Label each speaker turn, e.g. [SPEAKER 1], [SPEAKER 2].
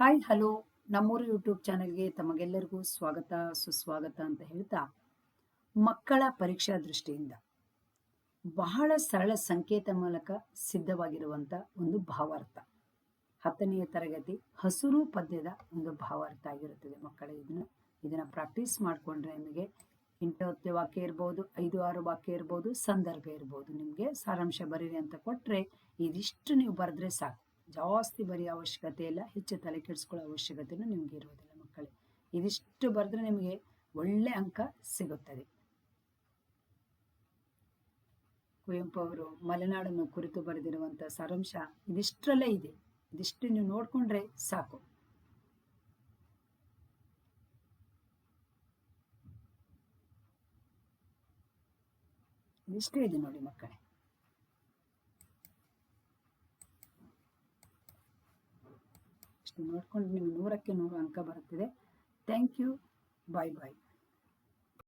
[SPEAKER 1] Hi hello ನಮ್ಮೂರು YouTube ಚಾನೆಲ್ಗೆ ತಮಗೆಲ್ಲರಿಗೂ ಸ್ವಾಗತ, ಸುಸ್ವಾಗತ ಅಂತ ಹೇಳ್ತಾ, ಮಕ್ಕಳ ಪರೀಕ್ಷಾ ದೃಷ್ಟಿಯಿಂದ. ಬಹಳ ಸರಳ ಸಂಕೇತ ಮೂಲಕ ಸಿದ್ಧವಾಗಿರುವಂತ ಒಂದು ಭಾವಾರ್ಥ. ಹತ್ತನೆಯ ತರಗತಿ ಹಸುರು ಪದ್ಯದ ಒಂದು ಭಾವಾರ್ಥ ಆಗಿರುತ್ತದೆ ಮಕ್ಕಳ. ಇದನ್ನು, ಇದನ್ನ ಪ್ರಾಕ್ಟೀಸ್ ಮಾಡಿಕೊಂಡ್ರೆ ನಿಮಗೆ ಇಂಟೊತ್ತೆ ವಾಕ್ಯ ಇರ್ಬೋದು, ಐದು ಆರು ವಾಕ್ಯ ಇರ್ಬೋದು, ಸಂದರ್ಭ ಇರ್ಬೋದು. ನಿಮಗೆ ಸಾರಾಂಶ ಬರೀರಿ ಅಂತ ಕೊಟ್ಟರೆ ಇದಿಷ್ಟು ನೀವು ಬರೆದ್ರೆ ಸಾಕು. ಜಾಸ್ತಿ ಬರೆಯೋ ಅವಶ್ಯಕತೆ ಇಲ್ಲ. ಹೆಚ್ಚು ತಲೆ ಕೆಡಿಸ್ಕೊಳ್ಳೋ ಅವಶ್ಯಕತೆಯೂ ನಿಮಗೆ ಇರುವುದಿಲ್ಲ ಮಕ್ಕಳೇ. ಇದಿಷ್ಟು ಬರೆದ್ರೆ ನಿಮಗೆ ಒಳ್ಳೆ ಅಂಕ ಸಿಗುತ್ತದೆ. ಕುವೆಂಪು ಅವರು, ಮಲೆನಾಡನ್ನು ಕುರಿತು ಬರೆದಿರುವಂಥ ಸಾರಾಂಶ ಇದಿಷ್ಟರಲ್ಲೇ ಇದೆ. ಇದಿಷ್ಟು ನೀವು ನೋಡ್ಕೊಂಡ್ರೆ ಸಾಕು. ಇದಿಷ್ಟೇ ಇದೆ ನೋಡಿ ಮಕ್ಕಳೇ. ನೋಡ್ಕೊಂಡು ನಿಮ್ಗೆ ನೂರಕ್ಕೆ ನೂರು ಅಂಕ ಬರುತ್ತದೆ. Thank you bye bye